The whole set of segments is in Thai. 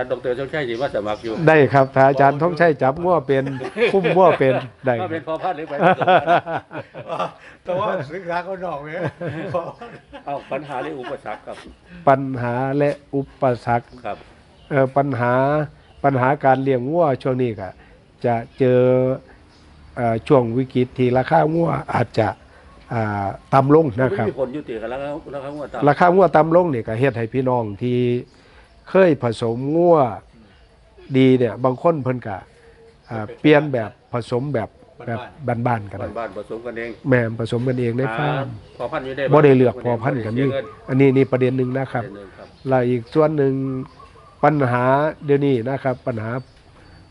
อาจารย์ดรชงชัยสิมาสมัครอยู่ได้ครับถ้าอาจารย์ท้องใช้จับง้อเป็นคุ้มง้อเป็นได้ว่าเป็นพอพันธุ์หรือไปแต่ว่าศึกษาเขานอกไหมเอาปัญหาหรืออุปสรรคครับ ปัญหาและอุปสรรคครับเอ่อปัญหาปัญหาการเลี้ยงวัวช่วงนี้ก็จะเจอเอ่อช่วงวิกฤตที่ราคาวัวอาจจะอ่าต่ำลงนะครับไม่มีผลยุติกันแล้วแล้วครับว่าตามราคางัวต่ำลงนี่ก็เฮ็ดให้พี่น้องที่ เคยผสมงัวดีเนี่ยบางคนเพิ่นก็อ่าเปลี่ยนแบบผสมแบบแบบบ้านๆกันบ้านบ้านผสมกันเองแม่นผสมกันเองในฟาร์มพอพันธุ์อยู่ได้บ่ได้เลือกพอพันธุ์กันนี่นี่อันนี้นี่ประเด็นหนึ่งนะครับครับแล้วอีกส่วนหนึ่งปัญหาเดี๋ยวนี้นะครับ ปัญหา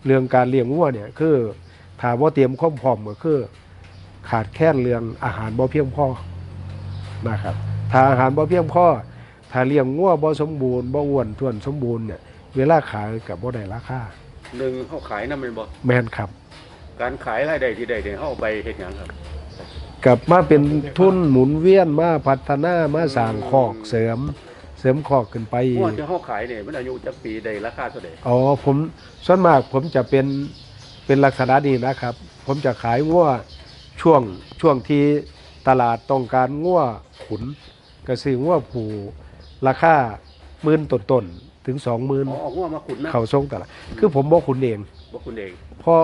เรื่องการเลี้ยงวัวเนี่ยคือถามว่าเตรียมความพร้อมก็คือ ขาดแคลนเรื่องอาหารบ่เพียงพอนะครับถ้าอาหารบ่เพียงพอ ถ้าเลี้ยงวัวบ่สมบูรณ์บ่อ้วนท้วนสมบูรณ์เนี่ยเวลาขายกับบ่ได้ราคาหนึ่งเขาขายน้ำมันบ่แม่นครับ การขายรายได้ที่ได้เนี่ยเขาเอาไปเฮ็ดหยังครับ กลับมาเป็นทุนหมุนเวียนมาพัฒนามาสร้างคอกเสริม เสริมคอกขึ้นไปอีงวดกที่เขาขายเนี่ยมันอายุจักปีได้ราคาเท่าใดอ๋อผมส่วนมากผมจะเป็นเป็นลักษณะนี้นะครับ ผมจะขายงัวช่วงช่วงที่ตลาดต้องการงัวขุนก็ซื้องัวผู ราคาหมื่นต้นๆถึงสองหมื่นอ๋อเอางวดมาขุนนะเขาส่งตลาดคือผมบอกขุนเอง บ่คุณเองเพราะ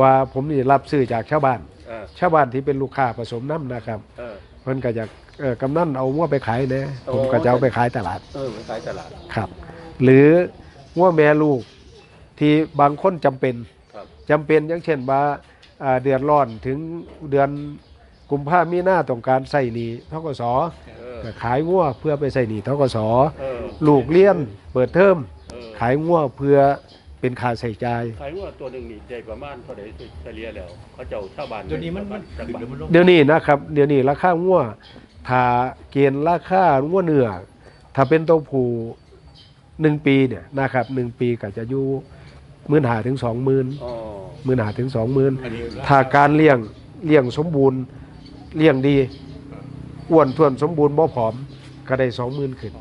ว่าผมนี่รับซื้อจากชาวบ้าน เออชาวบ้านที่เป็นลูกค้าผสมน้ำนะครับเออ มันก็จะเออกำนันเอางัวไปขายนะโอ้ ผมก็จะเอาไปขายตลาดเออไปขายตลาดครับ หรืองัวแม่ลูกที่บางคนจำเป็น ครับ จำเป็นอย่างเช่นว่าอ่าเดือนร้อนถึงเดือนกุมภามีหน้าต้องการใส่หนีทกสเออก็ ขายงัวเพื่อไปใส่หนีทกสเออลูกเลี้ยนเปิดเทอมเออขายงัวเพื่อเป็นค่าใส่ใจายขายงวดตัวหนึงนี่ได้ประมาณเท่าใดเฉลี่ยแล้วเขาเจ้าชาวบ้านเดี๋ยวนี้มันมันจักขึ้นบาทหรือมันลงเดี๋ยวนี้นะครับ เดี๋ยวนี้ราคางัวถ้าเกณฑ์ราคางัวเนื้อถ้าเป็นตัวผู้หนึ่งปีเนี่ยนะครับหนึ่งปีก็จะอยู่หมื่นหาถึงสองหมื่นอ๋อหมื่นหาถึงสองหมื่นอันนี้ถ้าการเลี้ยงเลี้ยงสมบูรณ์เลี้ยงดี อ้วนท้วนสมบูรณ์บ่ผอมก็ได้สองหมื่นขึ้น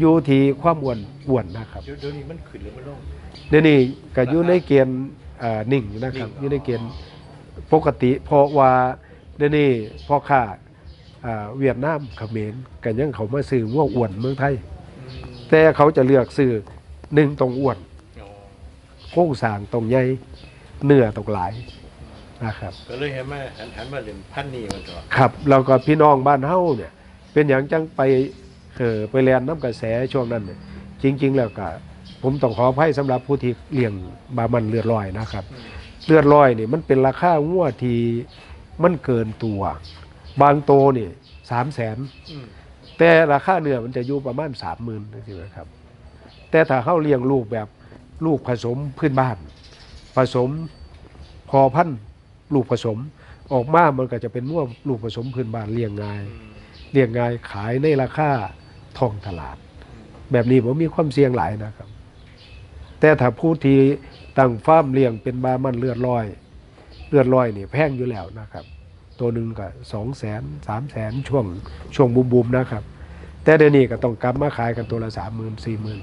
อยู่ที่ความอ้วนอ้วนนะครับเดี๋ยวเดี๋ยวนี้มันขึ้นหรือมันลงเดี๋ยวนี้ก็อยู่ในเกณฑ์อ่านิ่งอยู่นะครับนิ่งอยู่ในเกณฑ์ปกติเพราะว่าเดี๋ยวนี้พ่อค้าอ่าเวียดนามเขมรกันยังเขามาซื้อง่วอ้วนเมืองไทย แต่เขาจะเลือกซื้อหนึ่งตรงอ้วนอ๋อโค้งสร้างตรงใหญ่เนื้อตรงหลาย นะครับ ก็เลยเห็นไหมหันหันมาเล่นพันนี่มันต่อครับแล้วก็พี่น้องบ้านเฮาเนี่ย เป็นอย่างจังไปเออไปเรียนน้ำกระแสช่วงนั้นเนี่ยจริง ๆ แล้วก็ผมต้องขออภัยสำหรับผู้ที่เลี้ยงบามันเลือดลอยนะครับ เลือดลอยนี่มันเป็นราคางัวที่มันเกินตัว บางโตนี่สามแสนอืมแต่ราคาเนื้อมันจะอยู่ประมาณสามหมื่นใช่ไหมครับ แต่ถ้าเข้าเลี้ยงลูกแบบลูกผสมพื้นบ้าน ผสมพอพันธุ์ ลูกผสม ออกมามันก็จะเป็นมั่วลูกผสมพื้นบ้านเลี้ยงง่ายอืมเลี้ยงง่ายขายในราคาท้องตลาด แบบนี้ผมมีความเสี่ยงหลายนะครับ แต่ถ้าผู้ที่ตั้งฟาร์มเลี้ยงเป็นบามันเลือดลอย เลือดลอยนี่แพงอยู่แล้วนะครับ ตัวหนึ่งก็สองแสนสามแสนช่วงช่วงบูมๆนะครับ แต่เดี๋ยวนี้ก็ต้องกลับมาขายกันตัวละสามหมื่นสี่หมื่น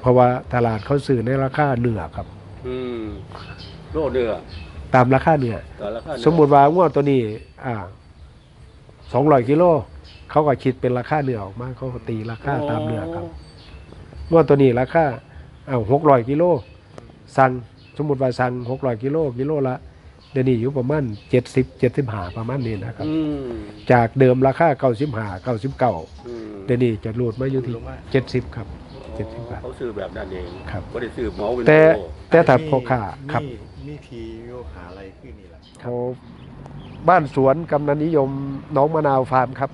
เพราะว่าตลาดเขาซื้อในราคาเนื้อครับ อืมโลเดือ ตามราคาเนื้อแต่ราคาสมมุติว่างวดตัวนี้ อ่าสองร้อยกิโลเขาก็คิดเป็นราคาเนื้อออกมาเขาก็ตีราคาตามเนื้อครับงวดตัวนี้ราคาอ้าวหกร้อยกิโลสั่งสมมุติว่าสั่งหกร้อยกิโลกิโลละเดี๋ยวนี้อยู่ประมาณเจ็ดสิบเจ็ดสิบห้าประมาณนี้นะครับ อืมจากเดิมราคาเก้าสิบห้าเก้าสิบเก้าอืมเดี๋ยวนี้จะรูดมาอยู่ที่เจ็ดสิบครับ เจ็ดสิบบาท เขาซื้อแบบนั้นเองครับบ่ได้ซื้อเหมาเป็นแต่โลแต่ถ้าพ่อค้าครับมีมีทีโยหาอะไรขึ้นนี่แหละเขาบ้านสวนกำนันนิยมหน้องมะนาวฟาร์มครับ